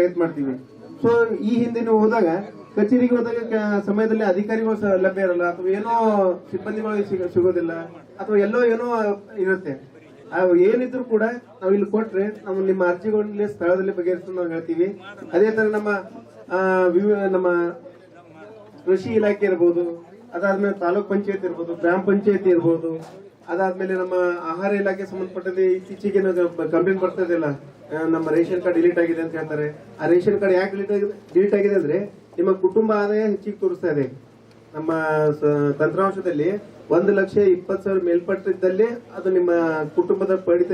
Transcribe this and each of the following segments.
ಪ್ರಯತ್ನ ಮಾಡ್ತೀವಿ. ಸೊ ಈ ಹಿಂದೆ ನೀವು ಹೋದಾಗ, ಕಚೇರಿಗೆ ಹೋದಾಗ ಸಮಯದಲ್ಲಿ ಅಧಿಕಾರಿಗಳು ಲಭ್ಯ ಇರಲ್ಲ, ಅಥವಾ ಏನೋ ಸಿಬ್ಬಂದಿಗಳು ಸಿಗ- ಸಿಗೋದಿಲ್ಲ, ಅಥವಾ ಎಲ್ಲೋ ಏನೋ ಇರುತ್ತೆ. ಏನಿದ್ರು ಕೂಡ ನಾವು ಇಲ್ಲಿ ಕೊಟ್ರೆ ನಾವು ನಿಮ್ಮ ಅರ್ಜಿಗಳಲ್ಲಿ ಸ್ಥಳದಲ್ಲಿ ಬಗೆಹರಿಸಲು ನಾವು ಹೇಳ್ತೀವಿ. ಅದೇ ತರ ನಮ್ಮ ನಮ್ಮ ಕೃಷಿ ಇಲಾಖೆ ಇರ್ಬೋದು, ಅದಾದ್ಮೇಲೆ ತಾಲೂಕ್ ಪಂಚಾಯತ್ ಇರ್ಬೋದು, ಗ್ರಾಮ ಪಂಚಾಯತ್ ಇರ್ಬೋದು, ಅದಾದ್ಮೇಲೆ ನಮ್ಮ ಆಹಾರ ಇಲಾಖೆ ಸಂಬಂಧಪಟ್ಟಂತೆ ಇತ್ತೀಚೆಗೆ ಕಂಪ್ಲೇಂಟ್ ಬರ್ತದಿಲ್ಲ ನಮ್ಮ ರೇಷನ್ ಕಾರ್ಡ್ ಡಿಲೀಟ್ ಆಗಿದೆ ಅಂತ ಹೇಳ್ತಾರೆ. ಆ ರೇಷನ್ ಕಾರ್ಡ್ ಯಾಕೆ ಡಿಲೀಟ್ ಆಗಿದೆ ಡಿಲೀಟ್ ಆಗಿದೆ ಅಂದ್ರೆ ನಿಮ್ಮ ಕುಟುಂಬ ಆದಾಯ ಹೆಚ್ಚಿಗೆ ತೋರಿಸ್ತಾ ಇದೆ. ನಮ್ಮ ತಂತ್ರಾಂಶದಲ್ಲಿ ಒಂದು ಲಕ್ಷ ಇಪ್ಪತ್ತು ಸಾವಿರ ಮೇಲ್ಪಟ್ಟಿದ್ದಲ್ಲಿ ಅದು ನಿಮ್ಮ ಕುಟುಂಬದ ಪಡಿತ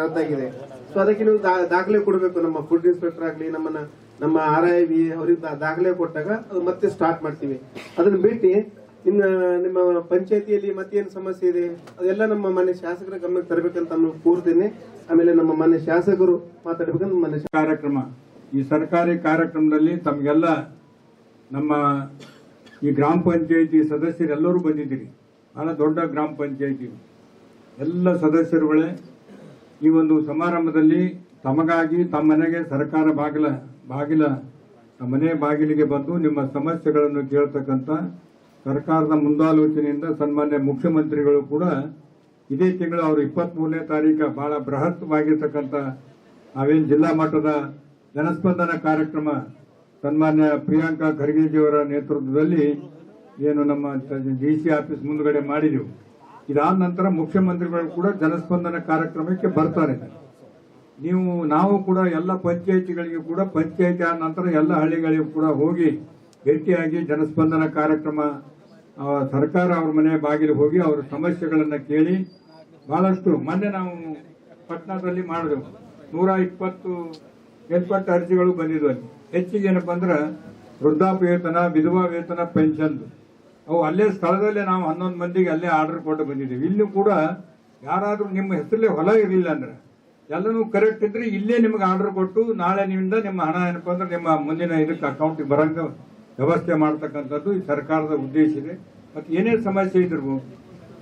ರದ್ದಾಗಿದೆ. ಸೊ ಅದಕ್ಕೆ ನೀವು ದಾಖಲೆ ಕೊಡಬೇಕು. ನಮ್ಮ ಫುಡ್ ಇನ್ಸ್ಪೆಕ್ಟರ್ ಆಗಲಿ, ನಮ್ಮನ್ನ ನಮ್ಮ ಆರ್ ಐ ವಿ ಅವ್ರಿಗೆ ದಾಖಲೆ ಕೊಟ್ಟಾಗ ಅದು ಮತ್ತೆ ಸ್ಟಾರ್ಟ್ ಮಾಡ್ತೀವಿ. ಅದನ್ನ ಬಿಟ್ಟು ನಿಮ್ಮ ನಿಮ್ಮ ಪಂಚಾಯತಿಯಲ್ಲಿ ಮತ್ತೇನು ಸಮಸ್ಯೆ ಇದೆ? ಅದೆಲ್ಲ ನಮ್ಮ ಮನೆ ಶಾಸಕರ ಗಮನಕ್ಕೆ ತರಬೇಕಂತ ನಾನು ಕೋರ್ತೇನೆ ಆಮೇಲೆ ನಮ್ಮ ಮನೆ ಶಾಸಕರು ಮಾತಾಡಬೇಕಂತ ಮನೆ ಕಾರ್ಯಕ್ರಮ. ಈ ಸರ್ಕಾರಿ ಕಾರ್ಯಕ್ರಮದಲ್ಲಿ ತಮಗೆಲ್ಲ ನಮ್ಮ ಈ ಗ್ರಾಮ ಪಂಚಾಯತಿ ಸದಸ್ಯರೆಲ್ಲರೂ ಬಂದಿದ್ದೀರಿ. ಬಹಳ ದೊಡ್ಡ ಗ್ರಾಮ ಪಂಚಾಯತಿ. ಎಲ್ಲ ಸದಸ್ಯರುಗಳೇ, ಈ ಒಂದು ಸಮಾರಂಭದಲ್ಲಿ ತಮಗಾಗಿ, ತಮ್ಮ ಮನೆಗೆ ಸರ್ಕಾರ ಬಾಗಿಲ ಬಾಗಿಲ ಮನೆ ಬಾಗಿಲಿಗೆ ಬಂದು ನಿಮ್ಮ ಸಮಸ್ಯೆಗಳನ್ನು ಕೇಳ್ತಕ್ಕಂಥ ಸರ್ಕಾರದ ಮುಂದಾಲೋಚನೆಯಿಂದ ಸನ್ಮಾನ್ಯ ಮುಖ್ಯಮಂತ್ರಿಗಳು ಕೂಡ ಇದೇ ತಿಂಗಳು ಅವರು ಇಪ್ಪತ್ತ್ ಮೂರನೇ ತಾರೀಕು ಬಹಳ ಬೃಹತ್ವಾಗಿರ್ತಕ್ಕಂಥ ನಾವೇನು ಜಿಲ್ಲಾ ಮಟ್ಟದ ಜನಸ್ಪಂದನ ಕಾರ್ಯಕ್ರಮ ಸನ್ಮಾನ್ಯ ಪ್ರಿಯಾಂಕಾ ಖರ್ಗೆಜಿಯವರ ನೇತೃತ್ವದಲ್ಲಿ ಏನು ನಮ್ಮ ಡಿ ಸಿ ಆಫೀಸ್ ಮುಂದುಗಡೆ ಮಾಡಿದೆವು. ಇದಾದ ನಂತರ ಮುಖ್ಯಮಂತ್ರಿಗಳು ಕೂಡ ಜನಸ್ಪಂದನ ಕಾರ್ಯಕ್ರಮಕ್ಕೆ ಬರ್ತಾರೆ. ನೀವು, ನಾವು ಕೂಡ ಎಲ್ಲ ಪಂಚಾಯಿತಿಗಳಿಗೆ ಕೂಡ ಪಂಚಾಯಿತಿ ಆದ ನಂತರ ಎಲ್ಲ ಹಳ್ಳಿಗಳಿಗೂ ಕೂಡ ಹೋಗಿ ಭೇಟಿಯಾಗಿ ಜನಸ್ಪಂದನ ಕಾರ್ಯಕ್ರಮ ಸರ್ಕಾರ ಅವ್ರ ಮನೆ ಬಾಗಿಲು ಹೋಗಿ ಅವರ ಸಮಸ್ಯೆಗಳನ್ನು ಕೇಳಿ ಬಹಳಷ್ಟು ಮೊನ್ನೆ ನಾವು ಪಟ್ನಾದಲ್ಲಿ ಮಾಡಿದೆವು. ನೂರ ಇಪ್ಪತ್ತು ಮೇಲ್ಪಟ್ಟ ಅರ್ಜಿಗಳು ಬಂದಿದ್ವು ಅಲ್ಲಿ. ಹೆಚ್ಚಿಗೆ ಏನಪ್ಪಾ ಅಂದ್ರೆ ವೃದ್ಧಾಪ್ಯ ವೇತನ ವಿಧವಾ ವೇತನ ಪೆನ್ಷನ್. ಅವು ಅಲ್ಲೇ ಸ್ಥಳದಲ್ಲೇ ನಾವು ಹನ್ನೊಂದು ಮಂದಿಗೆ ಅಲ್ಲೇ ಆರ್ಡರ್ ಕೊಟ್ಟು ಬಂದಿದ್ದೀವಿ. ಇಲ್ಲೂ ಕೂಡ ಯಾರಾದರೂ ನಿಮ್ಮ ಹೆಸರಲ್ಲೇ ಹೊಲ ಇರಲಿಲ್ಲ ಅಂದ್ರೆ ಎಲ್ಲನೂ ಕರೆಕ್ಟ್ ಇದ್ರೆ ಇಲ್ಲೇ ನಿಮ್ಗೆ ಆರ್ಡರ್ ಕೊಟ್ಟು ನಾಳೆ ನಿಮ್ಮಿಂದ ನಿಮ್ಮ ಹಣ ಏನಪ್ಪ ಅಂದ್ರೆ ನಿಮ್ಮ ಮುಂದಿನ ಇದಕ್ಕೆ ಅಕೌಂಟಿಗೆ ಬರಂಗ ವ್ಯವಸ್ಥೆ ಮಾಡ್ತಕ್ಕಂಥದ್ದು ಈ ಸರ್ಕಾರದ ಉದ್ದೇಶ ಇದೆ. ಮತ್ತೆ ಏನೇ ಸಮಸ್ಯೆ ಇದ್ರು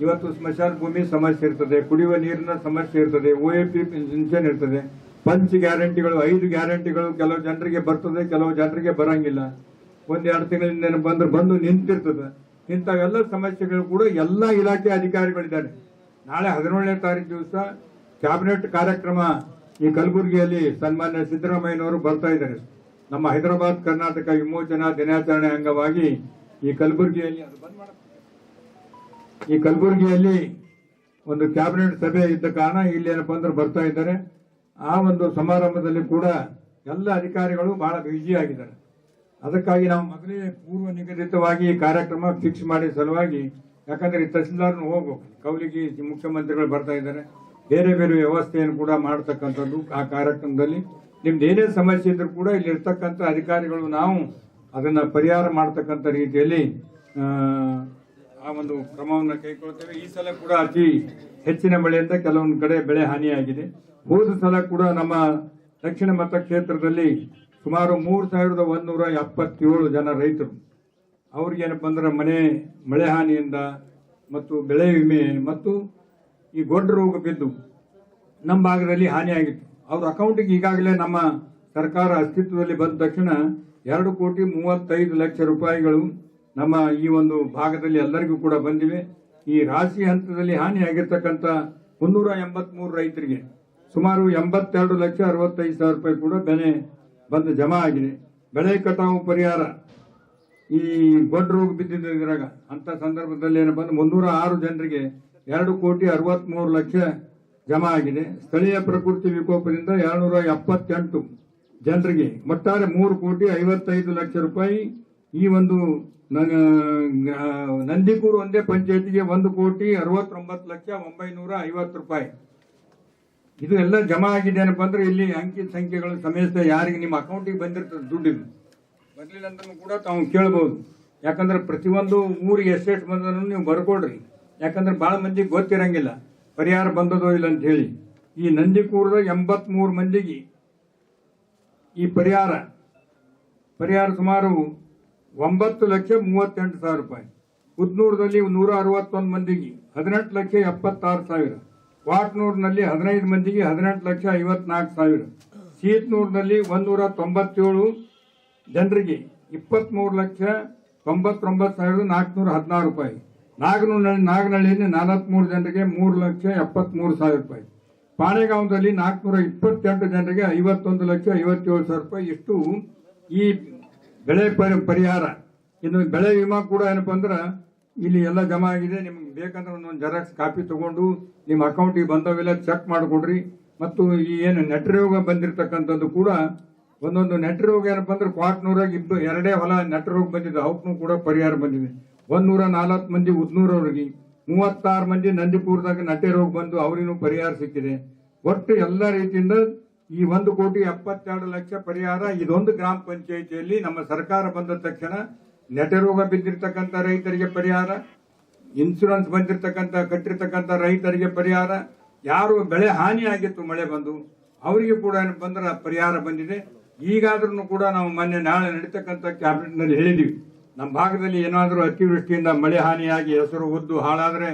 ಇವತ್ತು ಸ್ಮಶಾನ ಭೂಮಿ ಸಮಸ್ಯೆ ಇರ್ತದೆ, ಕುಡಿಯುವ ನೀರಿನ ಸಮಸ್ಯೆ ಇರ್ತದೆ ಒ ಎ ಪಿ ಪಿನ್ಷನ್ ಇರ್ತದೆ. ಪಂಚ್ ಗ್ಯಾರಂಟಿಗಳು, ಐದು ಗ್ಯಾರಂಟಿಗಳು ಕೆಲವು ಜನರಿಗೆ ಬರ್ತದೆ, ಕೆಲವು ಜನರಿಗೆ ಬರಂಗಿಲ್ಲ. ಒಂದೆರಡು ತಿಂಗಳಿಂದ ಬಂದ್ರೆ ಬಂದು ನಿಂತಿರ್ತದೆ. ಇಂಥವೆಲ್ಲ ಸಮಸ್ಯೆಗಳು ಕೂಡ ಎಲ್ಲ ಇಲಾಖೆ ಅಧಿಕಾರಿಗಳಿದ್ದಾರೆ. ನಾಳೆ ಹದಿನೇಳನೇ ತಾರೀಕು ದಿವಸ ಕ್ಯಾಬಿನೆಟ್ ಕಾರ್ಯಕ್ರಮ ಈ ಕಲಬುರಗಿಯಲ್ಲಿ ಸನ್ಮಾನ್ಯ ಸಿದ್ದರಾಮಯ್ಯನವರು ಬರ್ತಾ ಇದ್ದಾರೆ. ನಮ್ಮ ಹೈದರಾಬಾದ್, ಕರ್ನಾಟಕ ವಿಮೋಚನಾ ದಿನಾಚರಣೆ ಅಂಗವಾಗಿ ಈ ಕಲಬುರಗಿಯಲ್ಲಿ ಅದು ಬಂದ್ ಮಾಡು. ಈ ಕಲಬುರಗಿಯಲ್ಲಿ ಒಂದು ಕ್ಯಾಬಿನೆಟ್ ಸಭೆ ಇದ್ದ ಕಾರಣ ಇಲ್ಲಿ ಏನಪ್ಪಾ ಅಂದ್ರೆ ಬರ್ತಾ ಇದ್ದಾರೆ. ಆ ಒಂದು ಸಮಾರಂಭದಲ್ಲಿ ಕೂಡ ಎಲ್ಲ ಅಧಿಕಾರಿಗಳು ಬಹಳ ಬ್ಯುಸಿ ಆಗಿದ್ದಾರೆ. ಅದಕ್ಕಾಗಿ ನಾವು ಮೊದಲೇ ಪೂರ್ವ ನಿಗದಿತವಾಗಿ ಈ ಕಾರ್ಯಕ್ರಮ ಫಿಕ್ಸ್ ಮಾಡಿ ಸಲುವಾಗಿ, ಯಾಕಂದ್ರೆ ಈ ತಹಸೀಲ್ದಾರ್ನು ಹೋಗ್ಬೇಕು. ಕೌಲಿಗೆ ಮುಖ್ಯಮಂತ್ರಿಗಳು ಬರ್ತಾ ಇದ್ದಾರೆ. ಬೇರೆ ಬೇರೆ ವ್ಯವಸ್ಥೆಯನ್ನು ಕೂಡ ಮಾಡತಕ್ಕಂಥದ್ದು ಆ ಕಾರ್ಯಕ್ರಮದಲ್ಲಿ. ನಿಮ್ದು ಏನೇನು ಸಮಸ್ಯೆ ಇದ್ರೂ ಕೂಡ ಇಲ್ಲಿ ಇರ್ತಕ್ಕಂಥ ಅಧಿಕಾರಿಗಳು ನಾವು ಅದನ್ನ ಪರಿಹಾರ ಮಾಡ್ತಕ್ಕಂಥ ರೀತಿಯಲ್ಲಿ ಆ, ಆ ಒಂದು ಕ್ರಮವನ್ನು ಕೈಗೊಳ್ತೇವೆ. ಈ ಸಲ ಕೂಡ ಅತಿ ಹೆಚ್ಚಿನ ಮಳೆಯಿಂದ ಕೆಲವೊಂದು ಕಡೆ ಬೆಳೆ ಹಾನಿಯಾಗಿದೆ. ಹೋದ ಸಲ ಕೂಡ ನಮ್ಮ ದಕ್ಷಿಣ ಮತಕ್ಷೇತ್ರದಲ್ಲಿ ಸುಮಾರು ಮೂರು ಸಾವಿರದ ಒಂದೂರ ಎಪ್ಪತ್ತೇಳು ಜನ ರೈತರು. ಅವ್ರಿಗೇನಪ್ಪ ಅಂದ್ರೆ ಮನೆ ಮಳೆ ಹಾನಿಯಿಂದ ಮತ್ತು ಬೆಳೆ ವಿಮೆ ಮತ್ತು ಈ ಗೊಡ್ಡ ರೋಗ ಬಿದ್ದು ನಮ್ಮ ಭಾಗದಲ್ಲಿ ಹಾನಿಯಾಗಿತ್ತು. ಅವ್ರ ಅಕೌಂಟಿಗೆ ಈಗಾಗಲೇ ನಮ್ಮ ಸರ್ಕಾರ ಅಸ್ತಿತ್ವದಲ್ಲಿ ಬಂದ ತಕ್ಷಣ ಎರಡು ಕೋಟಿ ಮೂವತ್ತೈದು ಲಕ್ಷ ರೂಪಾಯಿಗಳು ನಮ್ಮ ಈ ಒಂದು ಭಾಗದಲ್ಲಿ ಎಲ್ಲರಿಗೂ ಕೂಡ ಬಂದಿವೆ. ಈ ರಾಶಿ ಹಂತದಲ್ಲಿ ಹಾನಿಯಾಗಿರ್ತಕ್ಕಂಥ ಮುನ್ನೂರ ಎಂಬತ್ಮೂರು ರೈತರಿಗೆ ಸುಮಾರು ಎಂಬತ್ತೆರಡು ಲಕ್ಷ ಅರವತ್ತೈದು ಸಾವಿರ ರೂಪಾಯಿ ಕೂಡ ಬೆಲೆ ಬಂದು ಜಮಾ ಆಗಿದೆ. ಬೆಳೆ ಕಟಾವು ಪರಿಹಾರ ಈ ಗೊಡ್ಡ ರೋಗ ಬಿದ್ದಿದ್ದು ಇದ್ರಾಗ ಅಂತ ಸಂದರ್ಭದಲ್ಲಿ ಏನಪ್ಪ ಅಂದ್ರೆ ಮುನ್ನೂರ ಆರು ಜನರಿಗೆ ಎರಡು ಕೋಟಿ ಅರವತ್ಮೂರು ಲಕ್ಷ ಜಮಾ ಆಗಿದೆ. ಸ್ಥಳೀಯ ಪ್ರಕೃತಿ ವಿಕೋಪದಿಂದ ಎರಡ್ನೂರ ಎಪ್ಪತ್ತೆಂಟು ಜನರಿಗೆ ಒಟ್ಟಾರೆ ಮೂರು ಕೋಟಿ ಐವತ್ತೈದು ಲಕ್ಷ ರೂಪಾಯಿ ಈ ಒಂದು ನಂದಿಕೂರು ಒಂದೇ ಪಂಚಾಯತಿಗೆ ಒಂದು ಕೋಟಿ ಅರವತ್ತೊಂಬತ್ತು ಲಕ್ಷ ಒಂಬೈನೂರ ಐವತ್ತು ರೂಪಾಯಿ. ಇದು ಎಲ್ಲ ಜಮಾ ಆಗಿದೆ ಏನಪ್ಪ ಅಂದ್ರೆ ಇಲ್ಲಿ ಅಂಕಿ ಸಂಖ್ಯೆಗಳು ಸಮೇತ ಯಾರಿಗೆ ನಿಮ್ಮ ಅಕೌಂಟಿಗೆ ಬಂದಿರ್ತದೆ ಇದು ಬರ್ಲಿಲ್ಲ ಅಂದ್ರೂ ಕೂಡ ತಾವು ಕೇಳಬಹುದು ಯಾಕಂದ್ರೆ ಪ್ರತಿಯೊಂದು ಊರಿಗೆ ಎಸ್ಟೇಟ್ ಬಂದನು ನೀವು ಬರ್ಕೊಡ್ರಿ. ಯಾಕಂದ್ರೆ ಬಹಳ ಮಂದಿಗೆ ಗೊತ್ತಿರಂಗಿಲ್ಲ. ಪರಿಹಾರ ಬಂದದೋ ಇಲ್ಲ ಅಂತ ಹೇಳಿ ಈ ನಂದಿಕೂರದ ಎಂಬತ್ಮೂರು ಮಂದಿಗೆ ಈ ಪರಿಹಾರ ಪರಿಹಾರ ಸುಮಾರು ಒಂಬತ್ತು ಲಕ್ಷ ಮೂವತ್ತೆಂಟು ಸಾವಿರ ರೂಪಾಯಿ. ಉದ್ನೂರದಲ್ಲಿ ನೂರ ಅರವತ್ತೊಂದು ಮಂದಿಗೆ ಹದಿನೆಂಟು ಲಕ್ಷ ಎಪ್ಪತ್ತಾರು ಸಾವಿರ. ವಾಟ್ನೂರ್ನಲ್ಲಿ ಹದಿನೈದು ಮಂದಿಗೆ ಹದಿನೆಂಟು ಲಕ್ಷ ಐವತ್ನಾಲ್ಕು ಸಾವಿರ. ಸೀತ್ನೂರ್ನಲ್ಲಿ ಒಂದೂರ ತೊಂಬತ್ತೇಳು ಜನರಿಗೆ ಇಪ್ಪತ್ಮೂರು ಲಕ್ಷ ತೊಂಬತ್ತೊಂಬತ್ತು ಸಾವಿರದ ನಾಲ್ಕುನೂರ ಹದಿನಾರು ರೂಪಾಯಿ. ನಾಗನಹಳ್ಳಿ ನಾಗನಹಳ್ಳಿಯಲ್ಲಿ ನಲವತ್ಮೂರು ಜನರಿಗೆ ಮೂರು ಲಕ್ಷ ಎಪ್ಪತ್ಮೂರು ಸಾವಿರ ರೂಪಾಯಿ. ಪಾಳೆಗಾವದಲ್ಲಿ ನಾಲ್ಕುನೂರ ಇಪ್ಪತ್ತೆಂಟು ಜನರಿಗೆ ಐವತ್ತೊಂದು ಲಕ್ಷ ಐವತ್ತೇಳು ಸಾವಿರ ರೂಪಾಯಿ. ಇಷ್ಟು ಈ ಬೆಳೆ ಪರಿ- ಪರಿಹಾರ. ಇನ್ನು ಬೆಳೆ ವಿಮಾ ಕೂಡ ಏನಪ್ಪ ಅಂದ್ರೆ ಇಲ್ಲಿ ಎಲ್ಲ ಜಮಾ ಆಗಿದೆ. ನಿಮ್ಗೆ ಬೇಕಂದ್ರೆ ಒಂದೊಂದು ಜೆರಾಕ್ಸ್ ಕಾಪಿ ತಗೊಂಡು ನಿಮ್ಮ ಅಕೌಂಟಿಗೆ ಬಂದವೆಲ್ಲ ಚೆಕ್ ಮಾಡಿಕೊಡ್ರಿ. ಮತ್ತು ಈ ಏನು ನೆಟ್ರೋಗ ಬಂದಿರತಕ್ಕಂಥದ್ದು ಕೂಡ ಒಂದೊಂದು ನೆಟ್ರೋಗ ಏನಪ್ಪ ಅಂದ್ರೆ ಕ್ವಾಟ್ನೂರಾಗಿ ಇಬ್ಬ ಎರಡೇ ಹೊಲ ನೆಟ್ರೋಗ ಬಂದಿದೆ. ಅವಕ್ಕೂ ಕೂಡ ಪರಿಹಾರ ಬಂದಿದೆ. ಒಂದೂರ ನಾಲ್ಕು ಮಂದಿ ಉದ್ನೂರವ್ರಿಗೆ, ಮೂವತ್ತಾರು ಮಂದಿ ನಂದಿಪುರದಾಗ ನಟೆ ರೋಗ ಬಂದು ಅವರಿಗೂ ಪರಿಹಾರ ಸಿಕ್ಕಿದೆ. ಒಟ್ಟು ಎಲ್ಲ ರೀತಿಯಿಂದ ಈ ಒಂದು ಕೋಟಿ ಎಪ್ಪತ್ತೆರಡು ಲಕ್ಷ ಪರಿಹಾರ ಇದೊಂದು ಗ್ರಾಮ ಪಂಚಾಯಿತಿಯಲ್ಲಿ ನಮ್ಮ ಸರ್ಕಾರ ಬಂದ ತಕ್ಷಣ ನೆಟೆ ರೋಗ ಬಿದ್ದಿರ್ತಕ್ಕಂಥ ರೈತರಿಗೆ ಪರಿಹಾರ ಇನ್ಶೂರೆನ್ಸ್ ಬಂದಿರತಕ್ಕಂಥ, ಕಟ್ಟಿರ್ತಕ್ಕಂಥ ರೈತರಿಗೆ ಪರಿಹಾರ, ಯಾರು ಬೆಳೆ ಹಾನಿ ಆಗಿತ್ತು, ಮಳೆ ಬಂದು, ಅವರಿಗೆ ಕೂಡ ಅಂದ್ರೆ ಪರಿಹಾರ ಬಂದಿದೆ. ಈಗಾದ್ರೂ ಕೂಡ ನಾವು ಮೊನ್ನೆ ನಾಳೆ ನಡೀತಕ್ಕಂಥ ಕ್ಯಾಬಿನೆಟ್ನಲ್ಲಿ ನಲ್ಲಿ ಹೇಳಿದೀವಿ. ನಮ್ಮ ಭಾಗದಲ್ಲಿ ಏನಾದರೂ ಅತಿವೃಷ್ಟಿಯಿಂದ ಮಳೆ ಹಾನಿಯಾಗಿ ಹೆಸರು ಉದ್ದು ಹಾಳಾದರೆ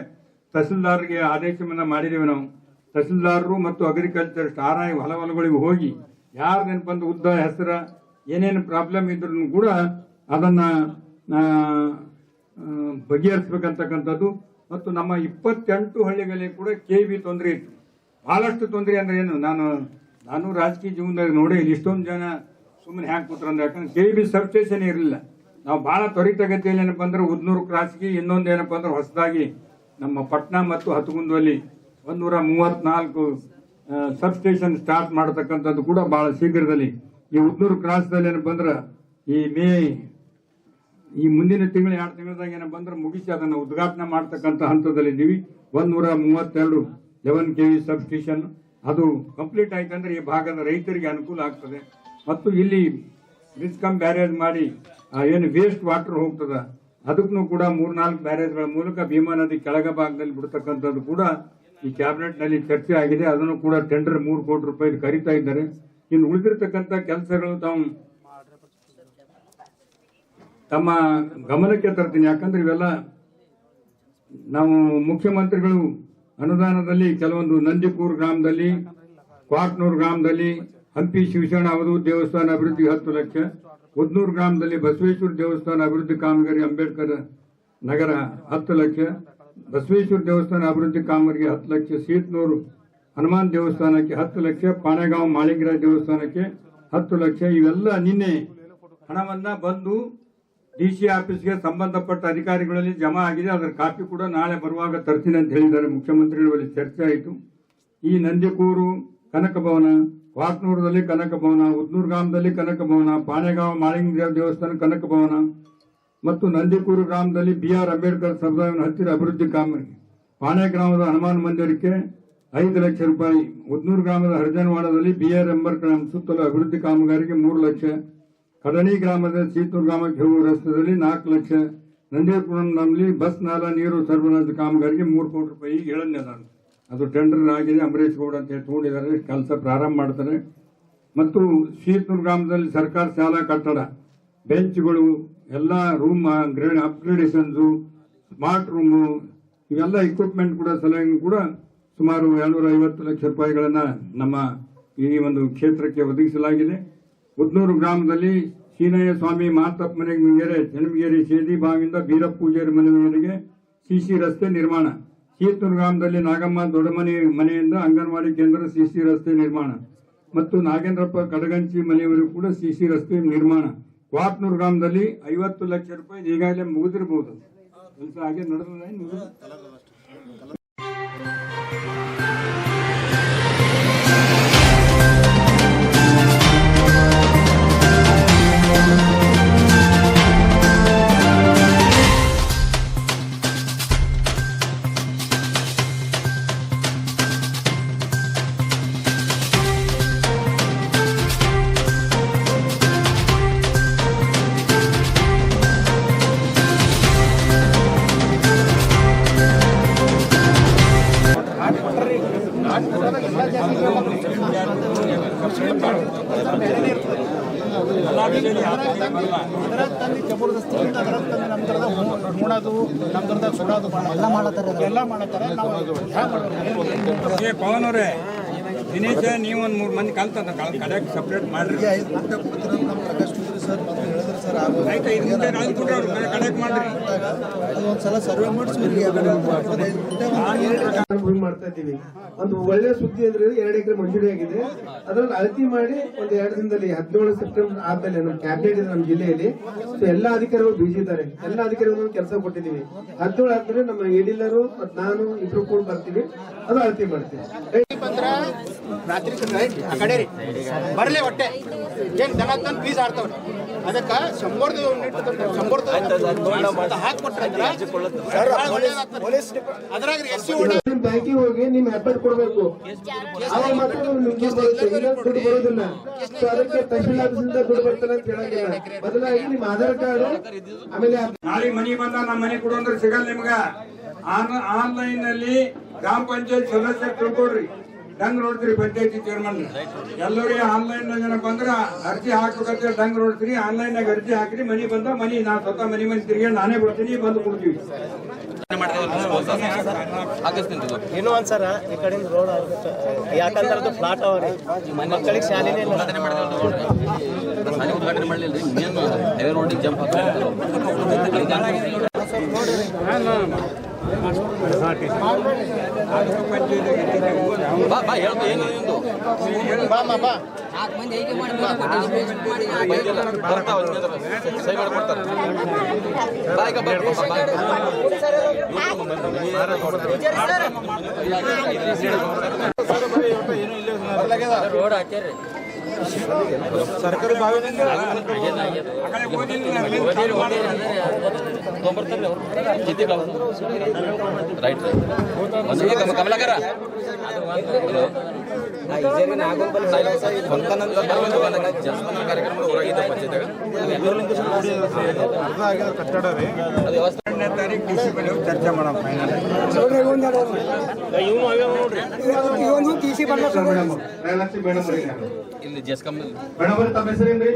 ತಹಸೀಲ್ದಾರ್ಗೆ ಆದೇಶವನ್ನು ಮಾಡಿದ್ದೇವೆ ನಾವು. ತಹಸೀಲ್ದಾರರು ಮತ್ತು ಅಗ್ರಿಕಲ್ಚರ್ ಆರ್ ಹೊಲ ಹೊಲಗಳಿಗೆ ಹೋಗಿ ಯಾರು ನೆನಪಂದು ಉದ್ದ ಹೆಸರ, ಏನೇನು ಪ್ರಾಬ್ಲಮ್ ಇದ್ರೂ ಕೂಡ ಅದನ್ನ ಬಗೆಹರಿಸ್ಬೇಕಂತಕ್ಕಂಥದ್ದು. ಮತ್ತು ನಮ್ಮ ಇಪ್ಪತ್ತೆಂಟು ಹಳ್ಳಿಗಳಲ್ಲಿ ಕೂಡ ಕೆ ಬಿ ತೊಂದರೆ ಇತ್ತು. ಭಾಳಷ್ಟು ತೊಂದರೆ ಅಂದ್ರೆ ಏನು? ನಾನು ನಾನು ರಾಜಕೀಯ ಜೀವನದಾಗ ನೋಡಿ ಇಲ್ಲಿ. ಇಷ್ಟೊಂದು ಜನ ಸುಮ್ಮನೆ ಹ್ಯಾಂಗ್ ಕೂತ್ರ ಅಂದ್ರೆ ಯಾಕಂದ್ರೆ ಕೆ ಬಿ ಸಬ್ಸ್ಟೇಷನ್ ಇರಲಿಲ್ಲ. ನಾವು ಬಹಳ ತ್ವರಿತಗತಿಯಲ್ಲಿ ಏನಪ್ಪ ಅಂದ್ರೆ ಉದ್ನೂರು ಕ್ರಾಸ್ಗೆ ಇನ್ನೊಂದು ಏನಪ್ಪ ಅಂದ್ರೆ ಹೊಸದಾಗಿ ನಮ್ಮ ಪಟ್ನಾ ಮತ್ತು ಹತಗುಂದಲ್ಲಿ ಒಂದೂರ ಮೂವತ್ನಾಲ್ಕು ಸಬ್ಸ್ಟೇಷನ್ ಸ್ಟಾರ್ಟ್ ಮಾಡತಕ್ಕಂಥದ್ದು ಕೂಡ ಬಹಳ ಶೀಘ್ರದಲ್ಲಿ. ಈ ಉದ್ನೂರು ಕ್ರಾಸ್ದಲ್ಲಿ ಏನಪ್ಪ ಅಂದ್ರೆ ಈ ಮೇ, ಈ ಮುಂದಿನ ತಿಂಗಳು, ಎರಡು ತಿಂಗಳದಾಗ ಏನಪ್ಪ ಅಂದ್ರೆ ಮುಗಿಸಿ ಅದನ್ನು ಉದ್ಘಾಟನೆ ಮಾಡ್ತಕ್ಕಂಥ ಹಂತದಲ್ಲಿದ್ದೀವಿ ಒಂದೂರ ಮೂವತ್ತೆರಡು ಲೆವೆನ್ ಕೆ ವಿ ಸಬ್ಸ್ಟೇಷನ್ ಅದು ಕಂಪ್ಲೀಟ್ ಆಯ್ತಂದ್ರೆ ಈ ಭಾಗದ ರೈತರಿಗೆ ಅನುಕೂಲ ಆಗ್ತದೆ. ಮತ್ತು ಇಲ್ಲಿ ರಿಸ್ಕಮ್ ಬ್ಯಾರೇಜ್ ಮಾಡಿ ಏನು ವೇಸ್ಟ್ ವಾಟರ್ ಹೋಗ್ತದ? ಅದಕ್ಕೂ ಕೂಡ ಮೂರ್ನಾಲ್ಕು ಬ್ಯಾರೇಜ್ಗಳ ಮೂಲಕ ಭೀಮಾ ನದಿ ಕೆಳಗ ಭಾಗದಲ್ಲಿ ಬಿಡ್ತಕ್ಕಂಥದ್ದು ಕೂಡ ಈ ಕ್ಯಾಬಿನೆಟ್ನಲ್ಲಿ ಚರ್ಚೆ ಆಗಿದೆ. ಅದನ್ನು ಕೂಡ ಟೆಂಡರ್ ಮೂರು ಕೋಟಿ ರೂಪಾಯಿ ಕರೀತಾ ಇದ್ದಾರೆ. ಇನ್ನು ಉಳಿದಿರ್ತಕ್ಕಂಥ ಕೆಲಸಗಳು ತಾವು ತಮ್ಮ ಗಮನಕ್ಕೆ ತರ್ತೀನಿ. ಯಾಕಂದ್ರೆ ಇವೆಲ್ಲ ನಾವು ಮುಖ್ಯಮಂತ್ರಿಗಳು ಅನುದಾನದಲ್ಲಿ ಕೆಲವೊಂದು ನಂದಿಪುರ್ ಗ್ರಾಮದಲ್ಲಿ, ಕ್ವಾಟ್ನೂರ್ ಗ್ರಾಮದಲ್ಲಿ ಹಂಪಿ ಶಿವಶರಣ ಅವಧು ದೇವಸ್ಥಾನ ಅಭಿವೃದ್ಧಿ ಹತ್ತು ಲಕ್ಷ. ಉದ್ನೂರು ಗ್ರಾಮದಲ್ಲಿ ಬಸವೇಶ್ವರ ದೇವಸ್ಥಾನ ಅಭಿವೃದ್ಧಿ ಕಾಮಗಾರಿ ಅಂಬೇಡ್ಕರ್ ನಗರ ಹತ್ತು ಲಕ್ಷ, ಬಸವೇಶ್ವರ ದೇವಸ್ಥಾನ ಅಭಿವೃದ್ಧಿ ಕಾಮಗಾರಿಗೆ ಹತ್ತು ಲಕ್ಷ ಸೀಟ್ನೂರು ಹನುಮಾನ್ ದೇವಸ್ಥಾನಕ್ಕೆ ಹತ್ತು ಲಕ್ಷ, ಪಾಣೆಗಾಂವ್ ಮಾಳಿಂಗರಾಜ ದೇವಸ್ಥಾನಕ್ಕೆ ಹತ್ತು ಲಕ್ಷ, ಇವೆಲ್ಲ ನಿನ್ನೆ ಹಣವನ್ನ ಬಂದು ಡಿ ಸಿ ಆಫೀಸ್ಗೆ ಸಂಬಂಧಪಟ್ಟ ಅಧಿಕಾರಿಗಳಲ್ಲಿ ಜಮಾ ಆಗಿದೆ. ಅದರ ಕಾಪಿ ಕೂಡ ನಾಳೆ ಬರುವಾಗ ತರ್ತೀನಿ ಅಂತ ಹೇಳಿದ್ದಾರೆ. ಮುಖ್ಯಮಂತ್ರಿಗಳಲ್ಲಿ ಚರ್ಚೆ ಆಯಿತು. ಈ ನಂದಿಕೂರು ಕನಕ ಭವನ ವಾಕ್ನೂರದಲ್ಲಿ ಕನಕ ಭವನ ಉದ್ನೂರು ಗ್ರಾಮದಲ್ಲಿ ಕನಕ ಭವನ, ಪಾಣೆಗಾಂವ್ ಮಾಳಿಂಗ ದೇವಸ್ಥಾನ ಕನಕ ಭವನ ಮತ್ತು ನಂದಿಕೂರು ಗ್ರಾಮದಲ್ಲಿ ಬಿ ಆರ್ ಅಂಬೇಡ್ಕರ್ ಸಮುದಾಯವನ್ನು ಹತ್ತಿರ ಅಭಿವೃದ್ಧಿ ಕಾಮಗಾರಿ. ಪಾಣೆ ಗ್ರಾಮದ ಹನುಮಾನ್ ಮಂದಿರಕ್ಕೆ ಐದು ಲಕ್ಷ ರೂಪಾಯಿ. ಉದ್ನೂರು ಗ್ರಾಮದ ಹರಿಜನವಾಡದಲ್ಲಿ ಬಿ ಆರ್ ಅಂಬೇಡ್ಕರ್ ಸುತ್ತಲೂ ಅಭಿವೃದ್ಧಿ ಕಾಮಗಾರಿಗೆ ಮೂರು ಲಕ್ಷ. ಕಡಣಿ ಗ್ರಾಮದ ಸೀತೂರು ಗ್ರಾಮಕ್ಕೆ ಹೋಗುವ ರಸ್ತೆಯಲ್ಲಿ ನಾಲ್ಕು ಲಕ್ಷ. ನಂದಿಪುರಂನಲ್ಲಿ ಬಸ್, ನಾಲ, ನೀರು, ಸರಬರಾಜು ಕಾಮಗಾರಿಗೆ ಮೂರು ಕೋಟಿ ರೂಪಾಯಿ ಹೇಳನ್ನಿದ್ದಾರೆ ಅದು ಟೆಂಡರ್ ಆಗಿದೆ ಅಂಬರೀಶ್ ಗೌಡ ಅಂತ ಹೇಳಿ ತಗೊಂಡಿದ್ದಾರೆ, ಕೆಲಸ ಪ್ರಾರಂಭ ಮಾಡ್ತಾರೆ. ಮತ್ತು ಸೀತೂರು ಗ್ರಾಮದಲ್ಲಿ ಸರ್ಕಾರ ಶಾಲಾ ಕಟ್ಟಡ, ಬೆಂಚ್ಗಳು, ಎಲ್ಲ room grade upgradations smart room ಇವೆಲ್ಲ ಇಕ್ವಿಪ್ಮೆಂಟ್ ಕೂಡ ಸಲಹೆ ಕೂಡ ಸುಮಾರು ಏಳ್ನೂರ ಐವತ್ತು ಲಕ್ಷ ರೂಪಾಯಿಗಳನ್ನು ನಮ್ಮ ಈ ಒಂದು ಕ್ಷೇತ್ರಕ್ಕೆ ಒದಗಿಸಲಾಗಿದೆ. ಉದ್ನೂರು ಗ್ರಾಮದಲ್ಲಿ ಸೀನಯ್ಯ ಸ್ವಾಮಿ ಮಾತಪ್ಪ ಮನೆಗೆ ಮುಂಗೆರೆ ಜನಮಗೇರಿ ಸೇದಿ ಬಾವಿಯಿಂದ ಬೀರಪ್ಪ ಪೂಜಾರಿ ಮನೆಯವರೆಗೆ ಸಿಸಿ ರಸ್ತೆ ನಿರ್ಮಾಣ. ಸೀತೂರು ಗ್ರಾಮದಲ್ಲಿ ನಾಗಮ್ಮ ದೊಡ್ಡಮನೆ ಮನೆಯಿಂದ ಅಂಗನವಾಡಿ ಕೇಂದ್ರ ಸಿಸಿ ರಸ್ತೆ ನಿರ್ಮಾಣ ಮತ್ತು ನಾಗೇಂದ್ರಪ್ಪ ಕಡಗಂಚಿ ಮನೆಯವರೆಗೂ ಕೂಡ ಸಿಸಿ ರಸ್ತೆ ನಿರ್ಮಾಣ. ಕ್ವಾಟ್ನೂರು ಗ್ರಾಮದಲ್ಲಿ ಐವತ್ತು ಲಕ್ಷ ರೂಪಾಯಿ ಈಗಾಗಲೇ ಮುಗಿದಿರಬಹುದು. ಕೆಲಸ ಹಾಗೆ ನಡೆದ ಏ ಪವನ್ ಅವರೇ ದಿನೇಶ ನೀವೊಂದು ಮೂರು ಮಂದಿ ಕಲ್ತಂತ ಕಡೆಗೆ ಸಪ್ರೇಟ್ ಮಾಡ್ರಿ. ಸರ್ ಸರ್ವೆ ಭೂಮಿ ಮಾಡ್ತಾ ಇದ್ದೀವಿ ಒಂದು ಒಳ್ಳೆ ಸುದ್ದಿ ಅಂದ್ರೆ ಎರಡು ಎಕರೆ ಮಂಜೂರಿ ಆಗಿದೆ. ಅದ್ರಲ್ಲಿ ಅಳತಿ ಮಾಡಿ ಒಂದು ಎರಡು ದಿನದಲ್ಲಿ ಹದಿನೇಳು ಸೆಪ್ಟೆಂಬರ್ ಆದ್ಮೇಲೆ ನಮ್ಮ ಕ್ಯಾಬಿನೆಟ್ ಇದೆ ನಮ್ಮ ಜಿಲ್ಲೆಯಲ್ಲಿ. ಸೊ ಎಲ್ಲಾ ಅಧಿಕಾರಿಗಳು ಬಿಜಿ ಇದ್ದಾರೆ. ಎಲ್ಲಾ ಅಧಿಕಾರಿಗಳು ಕೆಲಸ ಕೊಟ್ಟಿದ್ದೀವಿ. ಹದಿನೇಳು ಆದ್ಮೇಲೆ ನಮ್ಮ ಎಡಿಲರು ಮತ್ತು ನಾನು ಇಬ್ರು ಕೂಡ ಬರ್ತೀವಿ. ಅದು ಅಳತಿ ಮಾಡ್ತೀವಿ. ರಾತ್ರಿ ಆ ಕಡೆ ರೀ. ಬರಲಿ ಹೊಟ್ಟೆ. ಏನ್ ದನ ತಂದು ಬೀಜ ಆಡ್ತಾವ್ರಿ. ಅದಕ್ಕ ಶಂಬರ್ದು ಹಾಕ್ಕೊಟ್ರೆ ಅದ್ರಾಗ ಎಸ್ ನಿಮ್ ಬ್ಯಾಂಕಿಗೆ ಹೋಗಿ ನಿಮ್ ಹೆಬ್ಬೆಟ್ ಕೊಡಬೇಕು. ಅವಾಗ ಮಾತ್ರ ನಿಮ್ಗೆ ಬರುತ್ತೆ ಇಲ್ಲ ದುಡ್ಡು ಬರೋದಿಲ್ಲ. ಸೊ ಅದಕ್ಕೆ ತಹಶೀಲ್ ಆಫೀಸಿಂದ ದುಡ್ಡು ಬರ್ತಲ್ಲ ಅಂತ ಹೇಳಂಗಿಲ್ಲ. ಬದಲಾಗಿ ನಿಮ್ ಆಧಾರ್ ಕಾರ್ಡ್ ಆಮೇಲೆ ನಾಳೆ ಮನಿ ಬಂದ ನಮ್ಮ ಮನೆ ಕೊಡು ಅಂದ್ರೆ ಸಿಗಲ್ಲ ನಿಮ್ಗ. ಆನ್ಲೈನ್ನಲ್ಲಿ ಗ್ರಾಮ ಪಂಚಾಯತ್ ಸದಸ್ಯ ತಿಳ್ಕೊಡ್ರಿ. ಡಂಗ್ ನೋಡ್ತೀರಿ ಪಂಚಾಯತಿ ಚೇರ್ಮನ್ ಎಲ್ಲರಿಗೆ ಆನ್ಲೈನ್ ಜನ ಬಂದ್ರ ಅರ್ಜಿ ಹಾಕ್ಬೇಕಂತ ಡಂಗ್ ನೋಡ್ತೀರಿ ಆನ್ಲೈನ್ ನಾಗ ಅರ್ಜಿ ಹಾಕ್ರಿ ಮನಿ ಬಂದ ಮನಿ ನಾ ಸ್ವತಃ ಮನಿ ಮನಿ ತಿರುಗಿ ನಾನೇ ಬರ್ತೀನಿ ಬಂದು ಕೊಡ್ತೀವಿ. ಇನ್ನೂ ಒಂದ್ಸರ ಈ ಕಡೆಯಿಂದ ರೋಡ್ ಯಾಕಂದ್ರೆ ಅದು ಫ್ಲಾಟ್ ಅವರಿ. ಮಕ್ಕಳಿಗೆ ಶಾಲೆನೇ ಇಲ್ಲ. ಉದ್ಘಾಟನೆ ಮಾಡಲಿಲ್ಲ ರೀ ಜಂಪ್ ಬಾ ಬಾ ಹೇಳ್ತು ಏನು ನಿಂದು ಬರ್ತಾವ ಸಹಿ ಮಾಡ್ಕೊಡ್ತಾರೆ ಬಾ ಈಗ ಬಾ, ಬಾ, ಬಾ. ತೊಗೊಂಬರ್ತಾರೆ ಅವ್ರು. ಜಿದ್ದಿ ಕಳ್ಸ. ರೈಟ್ ಒಂದು ಈಗ ಕಮಲಾಕರ ಕಾರ್ಯಕ್ರಮ ಹೊರಗಿದೆ ಪಂಚಾಯತ್ಯಾಗ ಅದು ವ್ಯವಸ್ಥೆ ಎರಡನೇ ತಾರೀಕು ಡಿ ಸಿ ಬಳಿ ಹೋಗಿ ಚರ್ಚೆ ಮಾಡೋಣ ಮೇಡಮ್ ರೇವತಿ ಮೇಡಮ್ ಅವರಿಗೆ ಇಲ್ಲಿ ಜೆಸ್ಕಮ್ ಮೇಡಮ್ ಅವ್ರ ತಮ್ಮ ಹೆಸರೇನ್ರಿ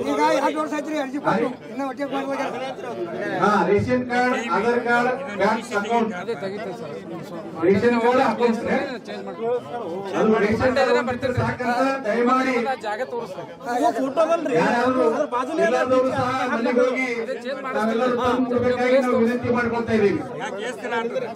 ಹಾ ration card Aadhaar card bank account. Ration card account ಅದು ರೇಷನ್ ಕಾರ್ಡ್ ಬರ್ತಿದ್ರೆ ಸಾಕಂತ ದಯಮಾಡಿ. ಯಾರಾದ್ರೂ ಎಲ್ಲಾದವರು ಸಹ ಮನೆಗೆ ಹೋಗಿ ನಾವೆಲ್ಲರೂ ತಂದು ನಾವು ವಿನಂತಿ ಮಾಡ್ಕೊಳ್ತಾ ಎಷ್ಟು ದಿನ ಆಗ್ತದೆ?